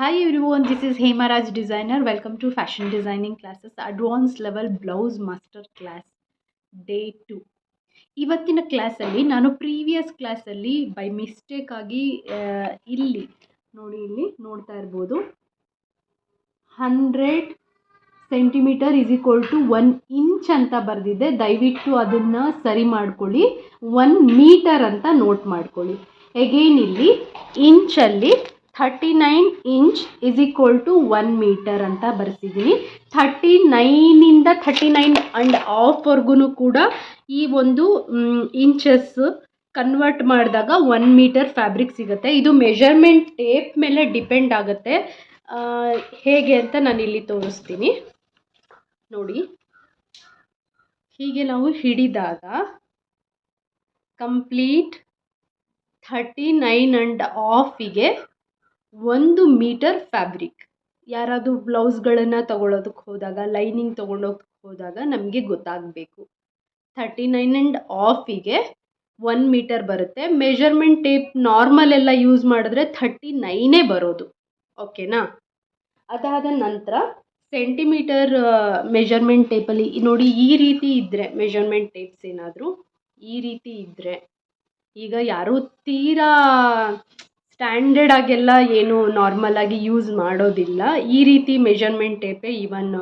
Hi everyone, this is Hemaraj Designer. Welcome to Fashion Designing Classes Advanced Level Blouse Master Class Day 2. ಇವತ್ತಿನ ಕ್ಲಾಸಲ್ಲಿ ನಾನು previous ಕ್ಲಾಸಲ್ಲಿ by mistake ಆಗಿ ಇಲ್ಲಿ ನೋಡಿ ಇಲ್ಲಿ ನೋಡ್ತಾ ಇರ್ಬೋದು. Hundred centimetre is equal to one inch ಅಂತ ಬರೆದಿದ್ದೆ ದಯವಿಟ್ಟು ಅದನ್ನು ಸರಿ ಮಾಡ್ಕೊಳ್ಳಿ. ಒನ್ ಮೀಟರ್ ಅಂತ ನೋಟ್ ಮಾಡ್ಕೊಳ್ಳಿ. ಎಗೈನ್ ಇಲ್ಲಿ ಇಂಚಲ್ಲಿ thirty nine inch is equal to one metre ಅಂತ ಬರೆಸಿದ್ದೀನಿ ಥರ್ಟಿ ನೈನಿಂದ ಥರ್ಟಿ ನೈನ್ ಆ್ಯಂಡ್ ಆಫ್ವರೆಗೂ ಕೂಡ ಈ ಒಂದು ಇಂಚಸ್ ಕನ್ವರ್ಟ್ ಮಾಡಿದಾಗ ಒನ್ ಮೀಟರ್ ಫ್ಯಾಬ್ರಿಕ್ ಸಿಗುತ್ತೆ. ಇದು ಮೆಷರ್ಮೆಂಟ್ ಟೇಪ್ ಮೇಲೆ ಡಿಪೆಂಡ್ ಆಗುತ್ತೆ. ಹೇಗೆ ಅಂತ ನಾನು ಇಲ್ಲಿ ತೋರಿಸ್ತೀನಿ. ನೋಡಿ. ಹೀಗೆ ನಾವು ಹಿಡಿದಾಗ ಕಂಪ್ಲೀಟ್ ಥರ್ಟಿ ನೈನ್ ಆ್ಯಂಡ್ ಆಫಿಗೆ ಒಂದು ಮೀಟರ್ ಫ್ಯಾಬ್ರಿಕ್. ಯಾರಾದರೂ ಬ್ಲೌಸ್ಗಳನ್ನು ತಗೊಳ್ಳೋದಕ್ಕೆ ಹೋದಾಗ, ಲೈನಿಂಗ್ ತೊಗೊಂಡೋಗಕ್ಕೆ ಹೋದಾಗ ನಮಗೆ ಗೊತ್ತಾಗಬೇಕು. ಥರ್ಟಿ ನೈನ್ ಆ್ಯಂಡ್ ಆಫಿಗೆ ಒನ್ ಮೀಟರ್ ಬರುತ್ತೆ. ಮೆಷರ್ಮೆಂಟ್ ಟೇಪ್ ನಾರ್ಮಲ್ ಎಲ್ಲ ಯೂಸ್ ಮಾಡಿದ್ರೆ ಥರ್ಟಿ ನೈನೇ ಬರೋದು. ಓಕೆನಾ? ಅದಾದ ನಂತರ ಸೆಂಟಿಮೀಟರ್ ಮೆಷರ್ಮೆಂಟ್ ಟೇಪಲ್ಲಿ ನೋಡಿ ಈ ರೀತಿ ಇದ್ದರೆ ಮೆಷರ್ಮೆಂಟ್ ಟೇಪ್ಸ್ ಏನಾದರೂ ಈ ರೀತಿ ಇದ್ದರೆ ಈಗ ಯಾರೂ ತೀರಾ ಸ್ಟ್ಯಾಂಡರ್ಡ್ ಆಗೆಲ್ಲ ಏನು ನಾರ್ಮಲ್ ಆಗಿ ಯೂಸ್ ಮಾಡೋದಿಲ್ಲ. ಈ ರೀತಿ ಮೆಷರ್ಮೆಂಟ್ ಟೇಪೇ ಇವನ್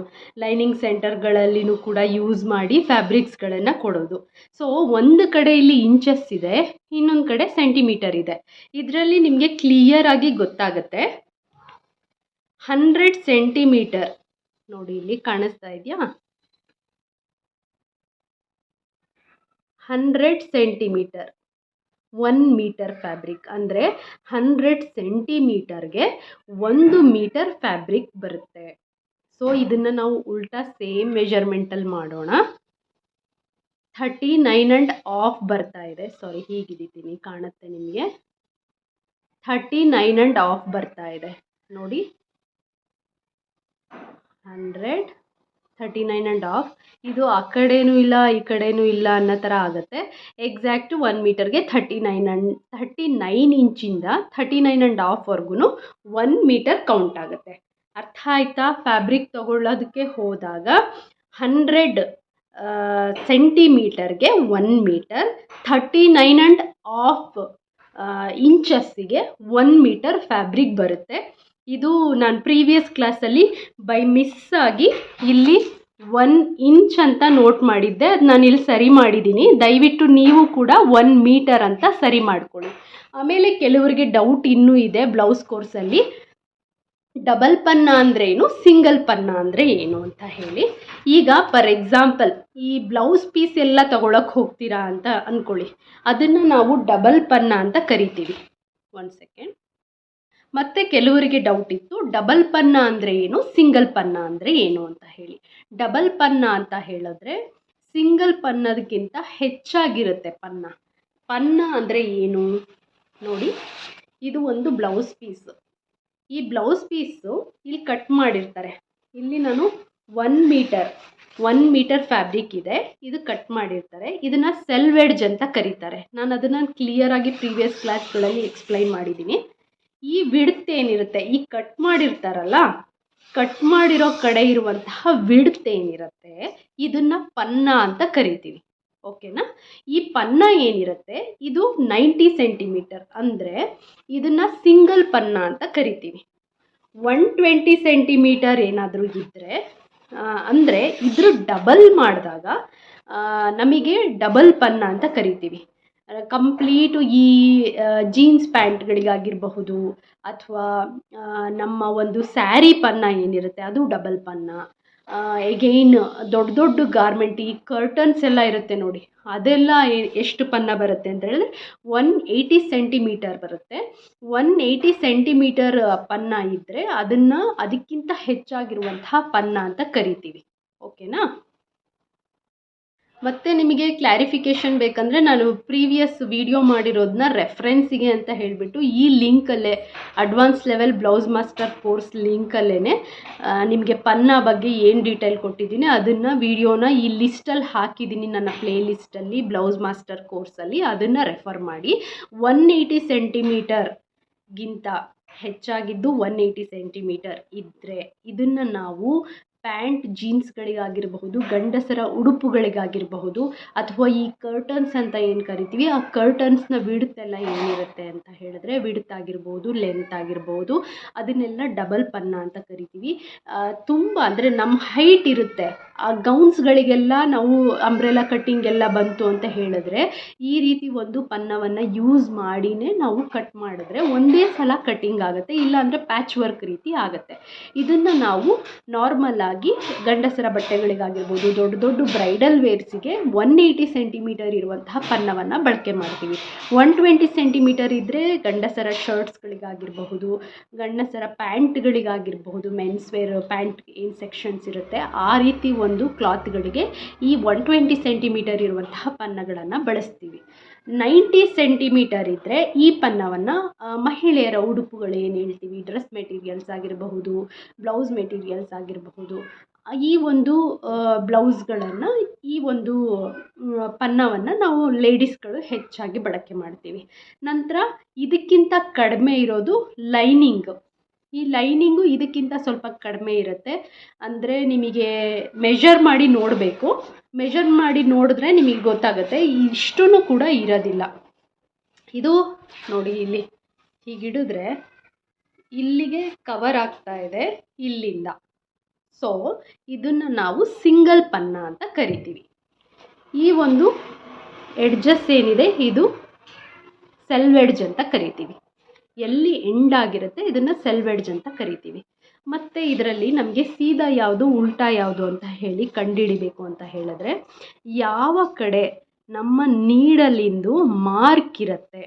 ಲೈನಿಂಗ್ ಸೆಂಟರ್ಗಳಲ್ಲಿನೂ ಕೂಡ ಯೂಸ್ ಮಾಡಿ ಫ್ಯಾಬ್ರಿಕ್ಸ್ಗಳನ್ನು ಕೊಡೋದು. ಸೊ ಒಂದು ಕಡೆ ಇಲ್ಲಿ ಇಂಚಸ್ ಇದೆ, ಇನ್ನೊಂದು ಕಡೆ ಸೆಂಟಿಮೀಟರ್ ಇದೆ. ಇದರಲ್ಲಿ ನಿಮಗೆ ಕ್ಲಿಯರ್ ಆಗಿ ಗೊತ್ತಾಗುತ್ತೆ. ಹಂಡ್ರೆಡ್ ಸೆಂಟಿಮೀಟರ್ ನೋಡಿ ಇಲ್ಲಿ ಕಾಣಿಸ್ತಾ ಇದೆಯಾ? Hundred centimetre one metre fabric ಅಂದರೆ ಹಂಡ್ರೆಡ್ ಸೆಂಟಿಮೀಟರ್ಗೆ ಒಂದು ಮೀಟರ್ ಫ್ಯಾಬ್ರಿಕ್ ಬರುತ್ತೆ. ಸೊ ಇದನ್ನು ನಾವು ಉಲ್ಟಾ ಸೇಮ್ ಮೆಜರ್ಮೆಂಟಲ್ಲಿ ಮಾಡೋಣ. ಥರ್ಟಿ ನೈನ್ ಆ್ಯಂಡ್ ಆಫ್ ಬರ್ತಾ ಇದೆ. ಸಾರಿ ಹೀಗಿದ್ದೀನಿ ಕಾಣುತ್ತೆ ನಿಮಗೆ? ಥರ್ಟಿ ನೈನ್ ಆ್ಯಂಡ್ ಆಫ್ ಬರ್ತಾ ಇದೆ. ನೋಡಿ. Hundred thirty nine and half ಇದು ಆ ಕಡೆನೂ ಇಲ್ಲ, ಈ ಕಡೆನೂ ಇಲ್ಲ ಅನ್ನೋ ಥರ ಆಗುತ್ತೆ. ಎಕ್ಸಾಕ್ಟ್ ಒನ್ ಮೀಟರ್ಗೆ thirty nine and thirty nine ಇಂಚಿಂದ thirty nine and ಆಫ್ವರೆಗೂ ಒನ್ ಮೀಟರ್ ಕೌಂಟ್ ಆಗುತ್ತೆ. ಅರ್ಥ ಆಯ್ತಾ? ಫ್ಯಾಬ್ರಿಕ್ ತಗೊಳ್ಳೋದಕ್ಕೆ ಹೋದಾಗ hundred ಸೆಂಟಿಮೀಟರ್ಗೆ one metre thirty nine and half ಇಂಚಸ್ಸಿಗೆ one metre fabric ಬರುತ್ತೆ. ಇದು ನಾನು ಪ್ರೀವಿಯಸ್ ಕ್ಲಾಸಲ್ಲಿ ಬೈ ಮಿಸ್ ಆಗಿ ಇಲ್ಲಿ ಒನ್ ಇಂಚ್ ಅಂತ ನೋಟ್ ಮಾಡಿದ್ದೆ. ಅದು ನಾನು ಇಲ್ಲಿ ಸರಿ ಮಾಡಿದ್ದೀನಿ ದಯವಿಟ್ಟು ನೀವು ಕೂಡ ಒನ್ ಮೀಟರ್ ಅಂತ ಸರಿ ಮಾಡಿಕೊಳ್ಳಿ. ಆಮೇಲೆ ಕೆಲವರಿಗೆ ಡೌಟ್ ಇನ್ನೂ ಇದೆ ಬ್ಲೌಸ್ ಕೋರ್ಸಲ್ಲಿ ಡಬಲ್ ಪನ್ನ ಅಂದರೆ ಏನು? ಸಿಂಗಲ್ ಪನ್ನ ಅಂದರೆ ಏನು ಅಂತ ಹೇಳಿ. ಈಗ ಫಾರ್ ಎಕ್ಸಾಂಪಲ್ ಈ ಬ್ಲೌಸ್ ಪೀಸ್ ಎಲ್ಲ ತಗೊಳಕ್ಕೆ ಹೋಗ್ತೀರಾ ಅಂತ ಅಂದ್ಕೊಳ್ಳಿ ಅದನ್ನು ನಾವು ಡಬಲ್ ಪನ್ನ ಅಂತ ಕರಿತೀವಿ. ಒನ್ ಸೆಕೆಂಡ್ ಮತ್ತು ಕೆಲವರಿಗೆ ಡೌಟ್ ಇತ್ತು ಡಬಲ್ ಪನ್ನ ಅಂದರೆ ಏನು ಸಿಂಗಲ್ ಪನ್ನ ಅಂದರೆ ಏನು ಅಂತ ಹೇಳಿ. ಡಬಲ್ ಪನ್ನ ಅಂತ ಹೇಳಿದ್ರೆ ಸಿಂಗಲ್ ಪನ್ನದಕ್ಕಿಂತ ಹೆಚ್ಚಾಗಿರುತ್ತೆ ಪನ್ನ. ಪನ್ನ ಅಂದರೆ ಏನು? ನೋಡಿ, ಇದು ಒಂದು ಬ್ಲೌಸ್ ಪೀಸ್ ಈ ಬ್ಲೌಸ್ ಪೀಸು ಇಲ್ಲಿ ಕಟ್ ಮಾಡಿರ್ತಾರೆ. ಇಲ್ಲಿ ನಾನು one metre one metre fabric ಇದೆ. ಇದು ಕಟ್ ಮಾಡಿರ್ತಾರೆ. ಇದನ್ನು ಸೆಲ್ವೆಡ್ಜ್ ಅಂತ ಕರೀತಾರೆ. ನಾನು ಅದನ್ನು ಕ್ಲಿಯರಾಗಿ ಪ್ರೀವಿಯಸ್ ಕ್ಲಾಸ್ಗಳಲ್ಲಿ ಎಕ್ಸ್ಪ್ಲೈನ್ ಮಾಡಿದ್ದೀನಿ ಈ ವಿಡ್ತ್ ಏನಿರುತ್ತೆ, ಈ ಕಟ್ ಮಾಡಿರ್ತಾರಲ್ಲ ಕಟ್ ಮಾಡಿರೋ ಕಡೆ ಇರುವಂತಹ ವಿಡ್ತ್ ಏನಿರುತ್ತೆ, ಇದನ್ನು ಪನ್ನ ಅಂತ ಕರಿತೀವಿ. ಓಕೆನಾ ಈ ಪನ್ನ ಏನಿರುತ್ತೆ, ಇದು ನೈಂಟಿ ಸೆಂಟಿಮೀಟರ್ ಅಂದರೆ ಇದನ್ನು ಸಿಂಗಲ್ ಪನ್ನ ಅಂತ ಕರಿತೀವಿ. ಒನ್ ಟ್ವೆಂಟಿ ಸೆಂಟಿಮೀಟರ್ ಏನಾದರೂ ಇದ್ದರೆ ಅಂದರೆ ಇದ್ರ ಡಬಲ್ ಮಾಡಿದಾಗ ನಮಗೆ ಡಬಲ್ ಪನ್ನ ಅಂತ ಕರಿತೀವಿ. ಕಂಪ್ಲೀಟು ಈ ಜೀನ್ಸ್ ಪ್ಯಾಂಟ್ಗಳಿಗಾಗಿರಬಹುದು ಅಥವಾ ನಮ್ಮ ಒಂದು ಸ್ಯಾರಿ ಪನ್ನ ಏನಿರುತ್ತೆ ಅದು ಡಬಲ್ ಪನ್ನ. ಎಗೈನ್ ದೊಡ್ಡ ದೊಡ್ಡ ಗಾರ್ಮೆಂಟ್ ಈ ಕರ್ಟನ್ಸ್ ಎಲ್ಲ ಇರುತ್ತೆ ನೋಡಿ. ಅದೆಲ್ಲ ಎಷ್ಟು ಪನ್ನ ಬರುತ್ತೆ ಅಂತ ಹೇಳಿದ್ರೆ ಒನ್ ಏಯ್ಟಿ ಸೆಂಟಿಮೀಟರ್ ಬರುತ್ತೆ. ಒನ್ ಏಯ್ಟಿ ಸೆಂಟಿಮೀಟರ್ ಪನ್ನ ಇದ್ದರೆ ಅದನ್ನು ಅದಕ್ಕಿಂತ ಹೆಚ್ಚಾಗಿರುವಂತಹ ಪನ್ನ ಅಂತ ಕರಿತೀವಿ. ಓಕೆನಾ ಮತ್ತು ನಿಮಗೆ ಕ್ಲಾರಿಫಿಕೇಶನ್ ಬೇಕಂದರೆ ನಾನು ಪ್ರೀವಿಯಸ್ ವಿಡಿಯೋ ಮಾಡಿರೋದನ್ನ ರೆಫ್ರೆನ್ಸಿಗೆ ಅಂತ ಹೇಳಿಬಿಟ್ಟು ಈ ಲಿಂಕಲ್ಲೇ advance level blouse master course ಲಿಂಕಲ್ಲೇ ನಿಮಗೆ ಪನ್ನ ಬಗ್ಗೆ ಏನು ಡೀಟೇಲ್ ಕೊಟ್ಟಿದ್ದೀನಿ ಅದನ್ನು ವಿಡಿಯೋನ ಈ ಲಿಸ್ಟಲ್ಲಿ ಹಾಕಿದ್ದೀನಿ ನನ್ನ ಪ್ಲೇ ಲಿಸ್ಟಲ್ಲಿ ಬ್ಲೌಸ್ ಮಾಸ್ಟರ್ ಕೋರ್ಸಲ್ಲಿ ಅದನ್ನು ರೆಫರ್ ಮಾಡಿ. ಒನ್ ಏಯ್ಟಿ ಸೆಂಟಿಮೀಟರ್ಗಿಂತ ಹೆಚ್ಚಾಗಿದ್ದು ಒನ್ ಏಯ್ಟಿ ಸೆಂಟಿಮೀಟರ್ ಇದ್ದರೆ ಇದನ್ನು ನಾವು ಪ್ಯಾಂಟ್ ಜೀನ್ಸ್ಗಳಿಗಾಗಿರಬಹುದು, ಗಂಡಸರ ಉಡುಪುಗಳಿಗಾಗಿರಬಹುದು, ಅಥವಾ ಈ ಕರ್ಟನ್ಸ್ ಅಂತ ಏನು ಕರಿತೀವಿ, ಆ ಕರ್ಟನ್ಸ್ನ ವಿಡ್ತ್ ಎಲ್ಲ ಏನಿರುತ್ತೆ ಅಂತ ಹೇಳಿದ್ರೆ ವಿಡ್ತ್ ಆಗಿರ್ಬೋದು ಲೆಂತ್ ಆಗಿರ್ಬೋದು ಅದನ್ನೆಲ್ಲ ಡಬಲ್ ಪನ್ನ ಅಂತ ಕರಿತೀವಿ. ತುಂಬ ಅಂದರೆ ನಮ್ಮ ಹೈಟ್ ಇರುತ್ತೆ. ಆ ಗೌನ್ಸ್ಗಳಿಗೆಲ್ಲ ನಾವು ಅಂಬ್ರೆಲಾ ಕಟ್ಟಿಂಗ್ ಎಲ್ಲ ಬಂತು ಅಂತ ಹೇಳಿದ್ರೆ ಈ ರೀತಿ ಒಂದು ಪನ್ನವನ್ನು ಯೂಸ್ ಮಾಡಿನೇ ನಾವು ಕಟ್ ಮಾಡಿದ್ರೆ ಒಂದೇ ಸಲ ಕಟ್ಟಿಂಗ್ ಆಗುತ್ತೆ, ಇಲ್ಲಾಂದರೆ ಪ್ಯಾಚ್ ವರ್ಕ್ ರೀತಿ ಆಗುತ್ತೆ. ಇದನ್ನು ನಾವು ನಾರ್ಮಲ್ ಗಂಡಸರ ಬಟ್ಟೆಗಳಿಗಾಗಿರ್ಬೋದು, ದೊಡ್ಡ ದೊಡ್ಡ ಬ್ರೈಡಲ್ ವೇರ್ಸಿಗೆ ಒನ್ ಏಯ್ಟಿ ಸೆಂಟಿಮೀಟರ್ ಇರುವಂತಹ ಪನ್ನವನ್ನು ಬಳಕೆ ಮಾಡ್ತೀವಿ. ಒನ್ ಟ್ವೆಂಟಿ ಸೆಂಟಿಮೀಟರ್ ಇದ್ದರೆ ಗಂಡಸರ ಶರ್ಟ್ಸ್ಗಳಿಗಾಗಿರಬಹುದು ಗಂಡಸರ ಪ್ಯಾಂಟ್ಗಳಿಗಾಗಿರಬಹುದು ಮೆನ್ಸ್ ವೇರ್ ಪ್ಯಾಂಟ್ ಏನು ಸೆಕ್ಷನ್ಸ್ ಇರುತ್ತೆ. ಆ ರೀತಿ ಒಂದು ಕ್ಲಾತ್ಗಳಿಗೆ ಈ ಒನ್ ಟ್ವೆಂಟಿ ಸೆಂಟಿಮೀಟರ್ ಇರುವಂತಹ ಪನ್ನಗಳನ್ನು ಬಳಸ್ತೀವಿ. ನೈಂಟಿ ಸೆಂಟಿಮೀಟರ್ ಇದ್ದರೆ ಈ ಪನ್ನವನ್ನು ಮಹಿಳೆಯರ ಉಡುಪುಗಳು ಏನು ಹೇಳ್ತೀವಿ? ಡ್ರೆಸ್ ಮೆಟೀರಿಯಲ್ಸ್ ಆಗಿರಬಹುದು ಬ್ಲೌಸ್ ಮೆಟೀರಿಯಲ್ಸ್ ಆಗಿರಬಹುದು ಈ ಒಂದು ಬ್ಲೌಸ್ಗಳನ್ನು, ಈ ಒಂದು ಪನ್ನವನ್ನು ನಾವು ಲೇಡೀಸ್ಗಳು ಹೆಚ್ಚಾಗಿ ಬಳಕೆ ಮಾಡ್ತೀವಿ. ನಂತರ ಇದಕ್ಕಿಂತ ಕಡಿಮೆ ಇರೋದು ಲೈನಿಂಗ್. ಈ ಲೈನಿಂಗು ಇದಕ್ಕಿಂತ ಸ್ವಲ್ಪ ಕಡಿಮೆ ಇರುತ್ತೆ. ಅಂದರೆ ನಿಮಗೆ ಮೆಷರ್ ಮಾಡಿ ನೋಡಬೇಕು. ಮೆಷರ್ ಮಾಡಿ ನೋಡಿದ್ರೆ ನಿಮಗೆ ಗೊತ್ತಾಗುತ್ತೆ. ಇಷ್ಟೂ ಕೂಡ ಇರೋದಿಲ್ಲ. ಇದು ನೋಡಿ ಇಲ್ಲಿ. ಹೀಗಿಡಿದ್ರೆ ಇಲ್ಲಿಗೆ ಕವರ್ ಆಗ್ತಾ ಇದೆ, ಇಲ್ಲಿಂದ. ಸೊ ಇದನ್ನು ನಾವು ಸಿಂಗಲ್ ಪನ್ನ ಅಂತ ಕರಿತೀವಿ. ಈ ಒಂದು ಎಡ್ಜಸ್ ಏನಿದೆ, ಇದು ಸೆಲ್ವೆಡ್ಜ್ ಅಂತ ಕರಿತೀವಿ. ಎಲ್ಲಿ ಎಂಡ್ ಆಗಿರುತ್ತೆ, ಇದನ್ನು ಸೆಲ್ವೆಡ್ಜ್ ಅಂತ ಕರಿತೀವಿ. ಮತ್ತು ಇದರಲ್ಲಿ ನಮಗೆ ಸೀದಾ ಯಾವುದು ಉಲ್ಟಾ ಯಾವುದು ಅಂತ ಹೇಳಿ ಕಂಡುಹಿಡಿಬೇಕು ಅಂತ ಹೇಳಿದ್ರೆ, ಯಾವ ಕಡೆ ನಮ್ಮ ನೀಡಲ್ಲಿಂದು ಮಾರ್ಕ್ ಇರುತ್ತೆ.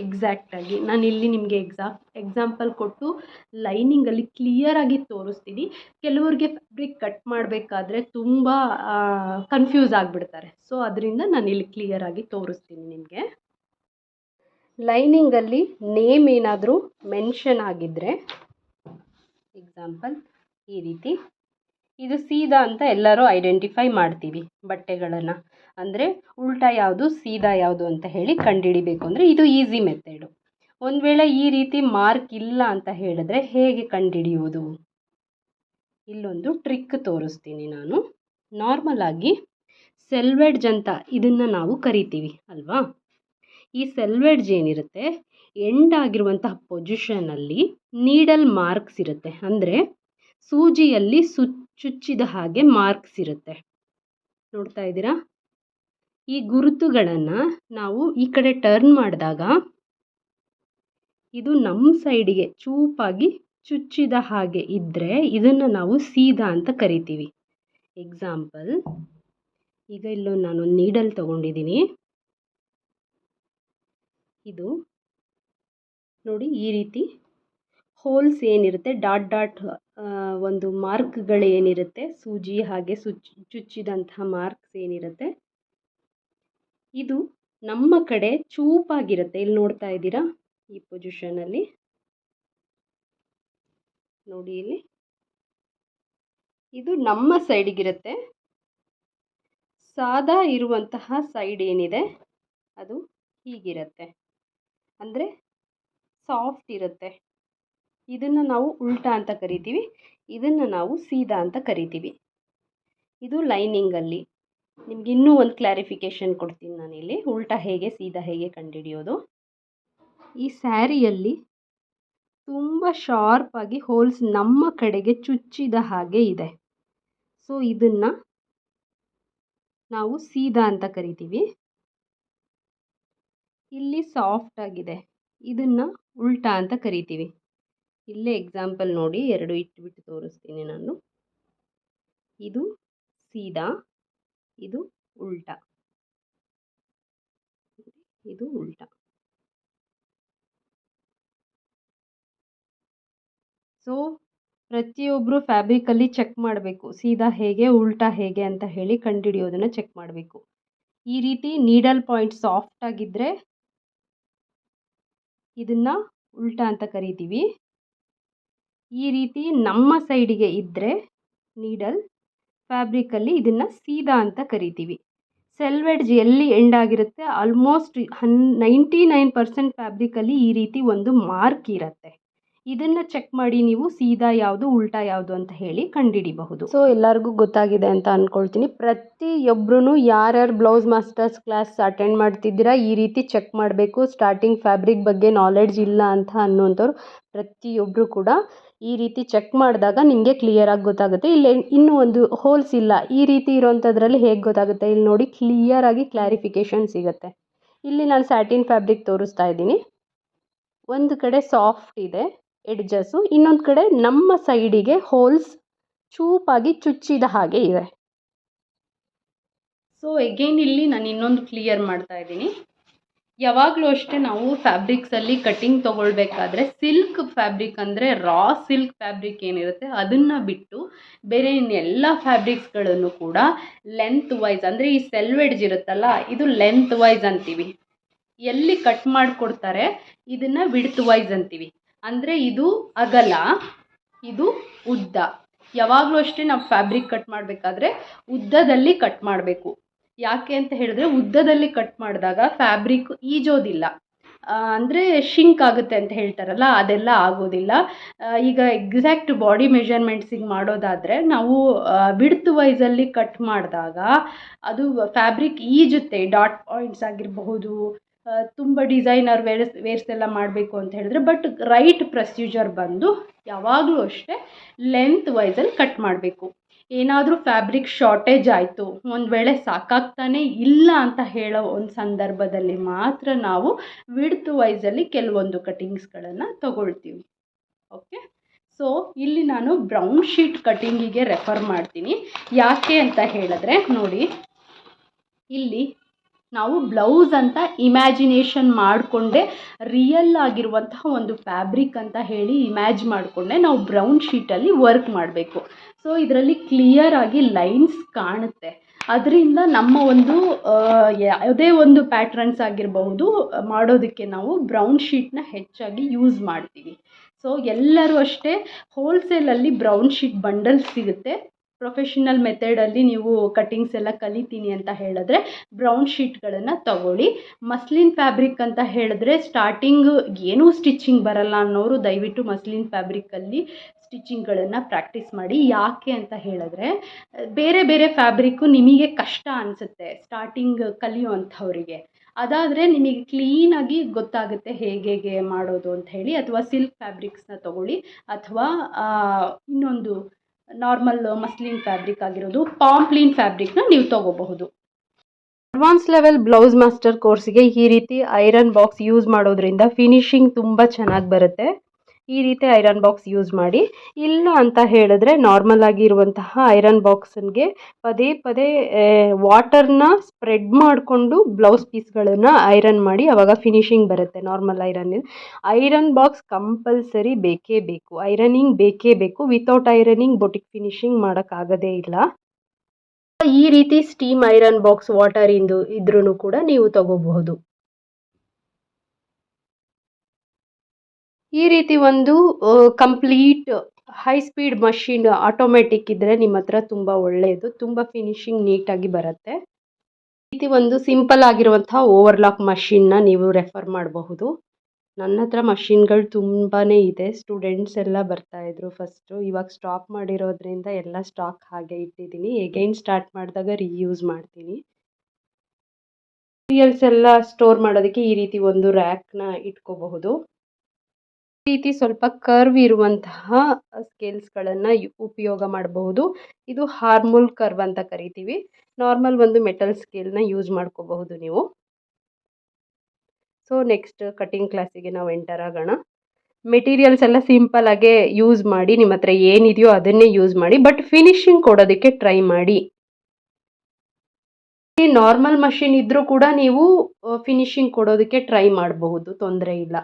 ಎಕ್ಸಾಕ್ಟಾಗಿ ನಾನು ಇಲ್ಲಿ ನಿಮಗೆ ಎಕ್ಸಾ ಎಕ್ಸಾಂಪಲ್ ಕೊಟ್ಟು ಲೈನಿಂಗಲ್ಲಿ ಕ್ಲಿಯರಾಗಿ ತೋರಿಸ್ತೀನಿ. ಕೆಲವ್ರಿಗೆ ಫ್ಯಾಬ್ರಿಕ್ ಕಟ್ ಮಾಡಬೇಕಾದ್ರೆ ತುಂಬ ಕನ್ಫ್ಯೂಸ್ ಆಗಿಬಿಡ್ತಾರೆ. ಸೊ ಅದರಿಂದ ನಾನು ಇಲ್ಲಿ ಕ್ಲಿಯರಾಗಿ ತೋರಿಸ್ತೀನಿ ನಿಮಗೆ. ಲೈನಿಂಗಲ್ಲಿ ನೇಮ್ ಏನಾದರೂ ಮೆನ್ಷನ್ ಆಗಿದ್ದರೆ ಎಕ್ಸಾಂಪಲ್ ಈ ರೀತಿ. ಇದು ಸೀದಾ ಅಂತ ಎಲ್ಲರೂ ಐಡೆಂಟಿಫೈ ಮಾಡ್ತೀವಿ ಬಟ್ಟೆಗಳನ್ನು. ಅಂದರೆ ಉಲ್ಟಾ ಯಾವುದು, ಸೀದಾ ಯಾವುದು ಅಂತ ಹೇಳಿ ಕಂಡುಹಿಡಿಬೇಕು ಅಂದರೆ ಇದು ಈಸಿ ಮೆಥಡು ಒಂದು ವೇಳೆ ಈ ರೀತಿ ಮಾರ್ಕ್ ಇಲ್ಲ ಅಂತ ಹೇಳಿದ್ರೆ ಹೇಗೆ ಕಂಡುಹಿಡಿಯುವುದು ಇಲ್ಲೊಂದು ಟ್ರಿಕ್ ತೋರಿಸ್ತೀನಿ ನಾನು. ನಾರ್ಮಲ್ ಆಗಿ ಸೆಲ್ವೆಡ್ಜ್ ಅಂತ ಇದನ್ನು ನಾವು ಕರಿತೀವಿ, ಅಲ್ವಾ? ಈ ಸೆಲ್ವೆಡ್ಜ್ ಏನಿರುತ್ತೆ? ಎಂಡ್ ಆಗಿರುವಂತಹ ಪೊಸಿಷನಲ್ಲಿ ನೀಡಲ್ ಮಾರ್ಕ್ಸ್ ಇರುತ್ತೆ. ಅಂದರೆ ಸೂಜಿಯಲ್ಲಿ ಸು ಚುಚ್ಚಿದ ಹಾಗೆ ಮಾರ್ಕ್ಸ್ ಇರುತ್ತೆ. ನೋಡ್ತಾ ಇದ್ದೀರಾ? ಈ ಗುರುತುಗಳನ್ನು ನಾವು ಈ ಕಡೆ ಟರ್ನ್ ಮಾಡಿದಾಗ ಇದು ನಮ್ಮ ಸೈಡಿಗೆ ಚೂಪಾಗಿ ಚುಚ್ಚಿದ ಹಾಗೆ ಇದ್ದರೆ ಇದನ್ನು ನಾವು ಸೀದಾ ಅಂತ ಕರಿತೀವಿ. ಎಕ್ಸಾಂಪಲ್ ಈಗ ಇಲ್ಲೂ ನಾನು ನೀಡಲ್ ತಗೊಂಡಿದ್ದೀನಿ. ಇದು ನೋಡಿ ಈ ರೀತಿ ಹೋಲ್ಸ್ ಏನಿರುತ್ತೆ, ಡಾಟ್ ಡಾಟ್ ಒಂದು ಮಾರ್ಕ್ಗಳೇನಿರುತ್ತೆ ಸೂಜಿ ಹಾಗೆ ಸುಚ್, ಚುಚ್ಚಿದಂತಹ ಮಾರ್ಕ್ಸ್ ಏನಿರುತ್ತೆ. ಇದು ನಮ್ಮ ಕಡೆ ಚೂಪಾಗಿರುತ್ತೆ. ಇಲ್ಲಿ ನೋಡ್ತಾ ಇದ್ದೀರಾ? ಈ ಪೊಸಿಷನಲ್ಲಿ ನೋಡಿ ಇಲ್ಲಿ. ಇದು ನಮ್ಮ ಸೈಡಿಗಿರುತ್ತೆ. ಸಾದಾ ಇರುವಂತಹ ಸೈಡ್ ಏನಿದೆ, ಅದು ಹೀಗಿರುತ್ತೆ. ಅಂದರೆ ಸಾಫ್ಟ್ ಇರುತ್ತೆ. ಇದನ್ನು ನಾವು ಉಲ್ಟಾ ಅಂತ ಕರಿತೀವಿ. ಇದನ್ನು ನಾವು ಸೀದಾ ಅಂತ ಕರಿತೀವಿ. ಇದು ಲೈನಿಂಗಲ್ಲಿ ನಿಮ್ಗೆ ಇನ್ನೂ ಒಂದು ಕ್ಲಾರಿಫಿಕೇಷನ್ ಕೊಡ್ತೀನಿ ನಾನಿಲ್ಲಿ. ಉಲ್ಟಾ ಹೇಗೆ, ಸೀದಾ ಹೇಗೆ ಕಂಡುಹಿಡಿಯೋದು? ಈ ಸ್ಯಾರಿಯಲ್ಲಿ ತುಂಬ ಶಾರ್ಪಾಗಿ ಹೋಲ್ಸ್ ನಮ್ಮ ಕಡೆಗೆ ಚುಚ್ಚಿದ ಹಾಗೆ ಇದೆ. ಸೊ ಇದನ್ನು ನಾವು ಸೀದಾ ಅಂತ ಕರಿತೀವಿ. ಇಲ್ಲಿ ಸಾಫ್ಟ್ ಆಗಿದೆ. ಇದನ್ನು ಉಲ್ಟಾ ಅಂತ ಕರಿತೀವಿ. ಇಲ್ಲೇ ಎಕ್ಸಾಂಪಲ್ ನೋಡಿ ಎರಡು ಇಟ್ಬಿಟ್ಟು ತೋರಿಸ್ತೀನಿ ನಾನು. ಇದು ಸೀದಾ, ಇದು ಉಲ್ಟಾ. ಇದು ಉಲ್ಟಾ. ಸೊ ಪ್ರತಿಯೊಬ್ಬರು ಫ್ಯಾಬ್ರಿಕಲ್ಲಿ ಚೆಕ್ ಮಾಡಬೇಕು. ಸೀದಾ ಹೇಗೆ, ಉಲ್ಟಾ ಹೇಗೆ ಅಂತ ಹೇಳಿ ಕಂಡುಹಿಡಿಯೋದನ್ನು ಚೆಕ್ ಮಾಡಬೇಕು. ಈ ರೀತಿ ನೀಡಲ್ ಪಾಯಿಂಟ್ ಸಾಫ್ಟ್ ಆಗಿದ್ದರೆ ಇದನ್ನು ಉಲ್ಟಾ ಅಂತ ಕರಿತೀವಿ. ಈ ರೀತಿ ನಮ್ಮ ಸೈಡಿಗೆ ಇದ್ದರೆ ನೀಡಲ್ ಫ್ಯಾಬ್ರಿಕಲ್ಲಿ ಇದನ್ನು ಸೀದಾ ಅಂತ ಕರಿತೀವಿ. ಸೆಲ್ವೆಡ್ಜ್ ಎಲ್ಲಿ ಎಂಡ್ ಆಗಿರುತ್ತೆ? ಆಲ್ಮೋಸ್ಟ್ ಹನ್ ನೈಂಟಿ ನೈನ್ ಪರ್ಸೆಂಟ್ ಫ್ಯಾಬ್ರಿಕಲ್ಲಿ ಈ ರೀತಿ ಒಂದು ಮಾರ್ಕ್ ಇರುತ್ತೆ. ಇದನ್ನು ಚೆಕ್ ಮಾಡಿ ನೀವು ಸೀದಾ ಯಾವುದು, ಉಲ್ಟಾ ಯಾವುದು ಅಂತ ಹೇಳಿ ಕಂಡಿಡಿಬಹುದು ಸೊ ಎಲ್ಲರಿಗೂ ಗೊತ್ತಾಗಿದೆ ಅಂತ ಅಂದ್ಕೊಳ್ತೀನಿ ಪ್ರತಿಯೊಬ್ಬರೂ ಯಾರ್ಯಾರು ಬ್ಲೌಸ್ ಮಾಸ್ಟರ್ಸ್ ಕ್ಲಾಸ್ ಅಟೆಂಡ್ ಮಾಡ್ತಿದ್ದೀರಾ, ಈ ರೀತಿ ಚೆಕ್ ಮಾಡಬೇಕು. ಸ್ಟಾರ್ಟಿಂಗ್ ಫ್ಯಾಬ್ರಿಕ್ ಬಗ್ಗೆ ನಾಲೆಡ್ಜ್ ಇಲ್ಲ ಅಂತ ಅನ್ನುವಂಥವ್ರು ಪ್ರತಿಯೊಬ್ಬರು ಕೂಡ ಈ ರೀತಿ ಚೆಕ್ ಮಾಡಿದಾಗ ನಿಮಗೆ ಕ್ಲಿಯರಾಗಿ ಗೊತ್ತಾಗುತ್ತೆ. ಇಲ್ಲಿ ಇನ್ನೂ ಒಂದು ಹೋಲ್ಸ್ ಇಲ್ಲ. ಈ ರೀತಿ ಇರೋವಂಥದ್ರಲ್ಲಿ ಹೇಗೆ ಗೊತ್ತಾಗುತ್ತೆ? ಇಲ್ಲಿ ನೋಡಿ ಕ್ಲಿಯರಾಗಿ ಕ್ಲಾರಿಫಿಕೇಷನ್ ಸಿಗುತ್ತೆ. ಇಲ್ಲಿ ನಾನು ಸ್ಯಾಟಿನ್ ಫ್ಯಾಬ್ರಿಕ್ ತೋರಿಸ್ತಾ ಇದ್ದೀನಿ. ಒಂದು ಕಡೆ ಸಾಫ್ಟ್ ಇದೆ ಎಡ್ಜಸ್ಸು ಇನ್ನೊಂದು ಕಡೆ ನಮ್ಮ ಸೈಡಿಗೆ ಹೋಲ್ಸ್ ಚೂಪಾಗಿ ಚುಚ್ಚಿದ ಹಾಗೆ ಇದೆ. ಸೊ ಎಗೇನ್ ಇಲ್ಲಿ ನಾನು ಇನ್ನೊಂದು ಕ್ಲಿಯರ್ ಮಾಡ್ತಾ ಇದ್ದೀನಿ. ಯಾವಾಗಲೂ ಅಷ್ಟೇ ನಾವು ಫ್ಯಾಬ್ರಿಕ್ಸಲ್ಲಿ ಕಟ್ಟಿಂಗ್ ತೊಗೊಳ್ಬೇಕಾದ್ರೆ ಸಿಲ್ಕ್ ಫ್ಯಾಬ್ರಿಕ್ ಅಂದರೆ ರಾ ಸಿಲ್ಕ್ ಫ್ಯಾಬ್ರಿಕ್ ಏನಿರುತ್ತೆ ಅದನ್ನು ಬಿಟ್ಟು ಬೇರೆ ಇನ್ನೆಲ್ಲ ಫ್ಯಾಬ್ರಿಕ್ಸ್ಗಳನ್ನು ಕೂಡ ಲೆಂತ್ ವೈಸ್ ಅಂದರೆ ಈ ಸೆಲ್ವೆಡ್ಜ್ ಇರುತ್ತಲ್ಲ, ಇದು ಲೆಂತ್ ವೈಸ್ ಅಂತೀವಿ. ಎಲ್ಲಿ ಕಟ್ ಮಾಡಿಕೊಡ್ತಾರೆ, ಇದನ್ನು ವಿಡ್ತ್ ವೈಸ್ ಅಂತೀವಿ. ಅಂದರೆ ಇದು ಅಗಲ, ಇದು ಉದ್ದ. ಯಾವಾಗಲೂ ಅಷ್ಟೇ ನಾವು ಫ್ಯಾಬ್ರಿಕ್ ಕಟ್ ಮಾಡಬೇಕಾದ್ರೆ ಉದ್ದದಲ್ಲಿ ಕಟ್ ಮಾಡಬೇಕು. ಯಾಕೆ ಅಂತ ಹೇಳಿದ್ರೆ ಉದ್ದದಲ್ಲಿ ಕಟ್ ಮಾಡಿದಾಗ ಫ್ಯಾಬ್ರಿಕ್ ಈಜೋದಿಲ್ಲ. ಅಂದರೆ ಶಿಂಕ್ ಆಗುತ್ತೆ ಅಂತ ಹೇಳ್ತಾರಲ್ಲ, ಅದೆಲ್ಲ ಆಗೋದಿಲ್ಲ. ಈಗ ಎಕ್ಸಾಕ್ಟ್ ಬಾಡಿ ಮೆಷರ್ಮೆಂಟ್ಸಿಗೆ ಮಾಡೋದಾದರೆ ನಾವು ಬಿಡ್ತು ವೈಸಲ್ಲಿ ಕಟ್ ಮಾಡಿದಾಗ ಅದು ಫ್ಯಾಬ್ರಿಕ್ ಈಜುತ್ತೆ ಡಾಟ್ ಪಾಯಿಂಟ್ಸ್ ಆಗಿರಬಹುದು ತುಂಬ ಡಿಸೈನರ್ ವೇರ್ಸ್ ವೇರ್ಸ್ ಎಲ್ಲ ಮಾಡಬೇಕು ಅಂತ ಹೇಳಿದ್ರೆ ಬಟ್ ರೈಟ್ ಪ್ರೊಸೀಜರ್ ಬಂದು ಯಾವಾಗಲೂ ಅಷ್ಟೇ ಲೆಂತ್ ವೈಸಲ್ಲಿ ಕಟ್ ಮಾಡಬೇಕು. ಏನಾದರೂ ಫ್ಯಾಬ್ರಿಕ್ ಶಾರ್ಟೇಜ್ ಆಯಿತು, ಒಂದು ವೇಳೆ ಸಾಕಾಗ್ತಾನೆ ಇಲ್ಲ ಅಂತ ಹೇಳೋ ಒಂದು ಸಂದರ್ಭದಲ್ಲಿ ಮಾತ್ರ ನಾವು ವಿಡ್ತ್ ವೈಸಲ್ಲಿ ಕೆಲವೊಂದು ಕಟಿಂಗ್ಸ್ಗಳನ್ನು ತಗೊಳ್ತೀವಿ. ಓಕೆ ಸೊ ಇಲ್ಲಿ ನಾನು ಬ್ರೌನ್ ಶೀಟ್ ಕಟಿಂಗಿಗೆ ರೆಫರ್ ಮಾಡ್ತೀನಿ. ಯಾಕೆ ಅಂತ ಹೇಳಿದ್ರೆ ನೋಡಿ, ಇಲ್ಲಿ ನಾವು ಬ್ಲೌಸ್ ಅಂತ ಇಮ್ಯಾಜಿನೇಷನ್ ಮಾಡಿಕೊಂಡೆ ರಿಯಲ್ ಆಗಿರುವಂತಹ ಒಂದು ಫ್ಯಾಬ್ರಿಕ್ ಅಂತ ಹೇಳಿ ಇಮ್ಯಾಜ್ ಮಾಡಿಕೊಂಡೆ ನಾವು ಬ್ರೌನ್ ಶೀಟಲ್ಲಿ ವರ್ಕ್ ಮಾಡಬೇಕು. ಸೊ ಇದರಲ್ಲಿ ಕ್ಲಿಯರ್ ಆಗಿ ಲೈನ್ಸ್ ಕಾಣುತ್ತೆ. ಅದರಿಂದ ನಮ್ಮ ಒಂದು ಯಾವುದೇ ಒಂದು ಪ್ಯಾಟ್ರನ್ಸ್ ಆಗಿರಬಹುದು ಮಾಡೋದಕ್ಕೆ ನಾವು ಬ್ರೌನ್ ಶೀಟ್ನ ಹೆಚ್ಚಾಗಿ ಯೂಸ್ ಮಾಡ್ತೀವಿ. ಸೊ ಎಲ್ಲರೂ ಅಷ್ಟೇ ಹೋಲ್ಸೇಲಲ್ಲಿ ಬ್ರೌನ್ ಶೀಟ್ ಬಂಡಲ್ ಸಿಗುತ್ತೆ. ಪ್ರೊಫೆಷನಲ್ ಮೆಥಡಲ್ಲಿ ನೀವು ಕಟ್ಟಿಂಗ್ಸ್ ಎಲ್ಲ ಕಲಿತೀನಿ ಅಂತ ಹೇಳಿದ್ರೆ ಬ್ರೌನ್ ಶೀಟ್ಗಳನ್ನು ತಗೊಳ್ಳಿ. ಮಸ್ಲಿನ್ ಫ್ಯಾಬ್ರಿಕ್ ಅಂತ ಹೇಳಿದ್ರೆ ಸ್ಟಾರ್ಟಿಂಗ್ ಏನೂ ಸ್ಟಿಚ್ಚಿಂಗ್ ಬರಲ್ಲ ಅನ್ನೋರು ದಯವಿಟ್ಟು ಮಸ್ಲಿನ್ ಫ್ಯಾಬ್ರಿಕಲ್ಲಿ ಸ್ಟಿಚಿಂಗ್ಗಳನ್ನು ಪ್ರಾಕ್ಟೀಸ್ ಮಾಡಿ. ಯಾಕೆ ಅಂತ ಹೇಳಿದ್ರೆ, ಬೇರೆ ಬೇರೆ ಫ್ಯಾಬ್ರಿಕ್ಕು ನಿಮಗೆ ಕಷ್ಟ ಅನಿಸುತ್ತೆ ಸ್ಟಾರ್ಟಿಂಗ್ ಕಲಿಯುವಂಥವರಿಗೆ. ಅದಾದರೆ ನಿಮಗೆ ಕ್ಲೀನಾಗಿ ಗೊತ್ತಾಗುತ್ತೆ ಹೇಗೆ ಹೇಗೆ ಮಾಡೋದು ಅಂತ ಹೇಳಿ, ಅಥವಾ ಸಿಲ್ಕ್ ಫ್ಯಾಬ್ರಿಕ್ಸ್ನ ತಗೊಳ್ಳಿ, ಅಥವಾ ಇನ್ನೊಂದು ನಾರ್ಮಲ್ ಮಸ್ಲಿನ್ ಫ್ಯಾಬ್ರಿಕ್ ಆಗಿರೋದು. ಪಾಂಪ್ಲೀನ್ ಫ್ಯಾಬ್ರಿಕ್ನ ನೀವು ತಗೋಬಹುದು. ಅಡ್ವಾನ್ಸ್ ಲೆವೆಲ್ ಬ್ಲೌಸ್ ಮಾಸ್ಟರ್ ಕೋರ್ಸಿಗೆ ಈ ರೀತಿ ಐರನ್ ಬಾಕ್ಸ್ ಯೂಸ್ ಮಾಡೋದ್ರಿಂದ ಫಿನಿಶಿಂಗ್ ತುಂಬ ಚೆನ್ನಾಗಿ ಬರುತ್ತೆ. ಈ ರೀತಿ ಐರನ್ ಬಾಕ್ಸ್ ಯೂಸ್ ಮಾಡಿ. ಇಲ್ಲ ಅಂತ ಹೇಳಿದ್ರೆ ನಾರ್ಮಲ್ ಆಗಿರುವಂತಹ ಐರನ್ ಬಾಕ್ಸನ್ಗೆ ಪದೇ ಪದೇ ವಾಟರ್ನ ಸ್ಪ್ರೆಡ್ ಮಾಡಿಕೊಂಡು ಬ್ಲೌಸ್ ಪೀಸ್ಗಳನ್ನು ಐರನ್ ಮಾಡಿ ಅವಾಗ ಫಿನಿಶಿಂಗ್ ಬರುತ್ತೆ normal iron iron box compulsory ಬೇಕೇ ಬೇಕು. ಐರನಿಂಗ್ ಬೇಕೇ ಬೇಕು. ವಿತೌಟ್ ಐರನಿಂಗ್ ಬೊಟಿಕ್ ಫಿನಿಶಿಂಗ್ ಮಾಡೋಕ್ಕಾಗೋದೇ ಇಲ್ಲ. ಈ ರೀತಿ ಸ್ಟೀಮ್ ಐರನ್ ಬಾಕ್ಸ್ ವಾಟರ್ ಇಂದು ಇದ್ರೂ ಕೂಡ ನೀವು ತಗೋಬಹುದು. ಈ ರೀತಿ ಒಂದು complete high speed machine automatic ಇದ್ದರೆ ನಿಮ್ಮ ಹತ್ರ ತುಂಬ ಒಳ್ಳೆಯದು ತುಂಬ ಫಿನಿಶಿಂಗ್ ನೀಟಾಗಿ ಬರುತ್ತೆ. ಈ ರೀತಿ ಒಂದು ಸಿಂಪಲ್ ಆಗಿರುವಂತಹ ಓವರ್ಲಾಕ್ ಮಷಿನ್ನ ನೀವು ರೆಫರ್ ಮಾಡಬಹುದು. ನನ್ನ ಹತ್ರ ಮಷಿನ್ಗಳು ತುಂಬಾ ಇದೆ. ಸ್ಟೂಡೆಂಟ್ಸ್ ಎಲ್ಲ ಬರ್ತಾಯಿದ್ರು ಫಸ್ಟು ಇವಾಗ ಸ್ಟಾಪ್ ಮಾಡಿರೋದ್ರಿಂದ ಎಲ್ಲ ಸ್ಟಾಕ್ ಹಾಗೆ ಇಟ್ಟಿದ್ದೀನಿ. ಎಗೈನ್ ಸ್ಟಾರ್ಟ್ ಮಾಡಿದಾಗ ರೀಯೂಸ್ ಮಾಡ್ತೀನಿ. ಮೆಟೀರಿಯಲ್ಸ್ ಎಲ್ಲ ಸ್ಟೋರ್ ಮಾಡೋದಕ್ಕೆ ಈ ರೀತಿ ಒಂದು ರ್ಯಾಕ್ನ ಇಟ್ಕೋಬಹುದು. ರೀತಿ ಸ್ವಲ್ಪ ಕರ್ವ್ ಇರುವಂತಹ ಸ್ಕೇಲ್ಸ್ಗಳನ್ನು ಉಪಯೋಗ ಮಾಡಬಹುದು. ಇದು ಹಾರ್ಮೋಲ್ ಕರ್ವ್ ಅಂತ ಕರಿತೀವಿ. ನಾರ್ಮಲ್ ಒಂದು ಮೆಟಲ್ ಸ್ಕೇಲ್ನ ಯೂಸ್ ಮಾಡ್ಕೋಬಹುದು ನೀವು. ಸೊ ನೆಕ್ಸ್ಟ್ ಕಟಿಂಗ್ ಕ್ಲಾಸಿಗೆ ನಾವು ಎಂಟರ್ ಆಗೋಣ. ಮೆಟೀರಿಯಲ್ಸ್ ಎಲ್ಲ ಸಿಂಪಲ್ ಆಗೇ ಯೂಸ್ ಮಾಡಿ, ನಿಮ್ಮ ಹತ್ರ ಏನಿದೆಯೋ ಅದನ್ನೇ ಯೂಸ್ ಮಾಡಿ ಬಟ್ ಫಿನಿಶಿಂಗ್ ಕೊಡೋದಕ್ಕೆ ಟ್ರೈ ಮಾಡಿ. ನಾರ್ಮಲ್ ಮಷಿನ್ ಇದ್ದರೂ ಕೂಡ ನೀವು ಫಿನಿಶಿಂಗ್ ಕೊಡೋದಕ್ಕೆ ಟ್ರೈ ಮಾಡಬಹುದು, ತೊಂದರೆ ಇಲ್ಲ.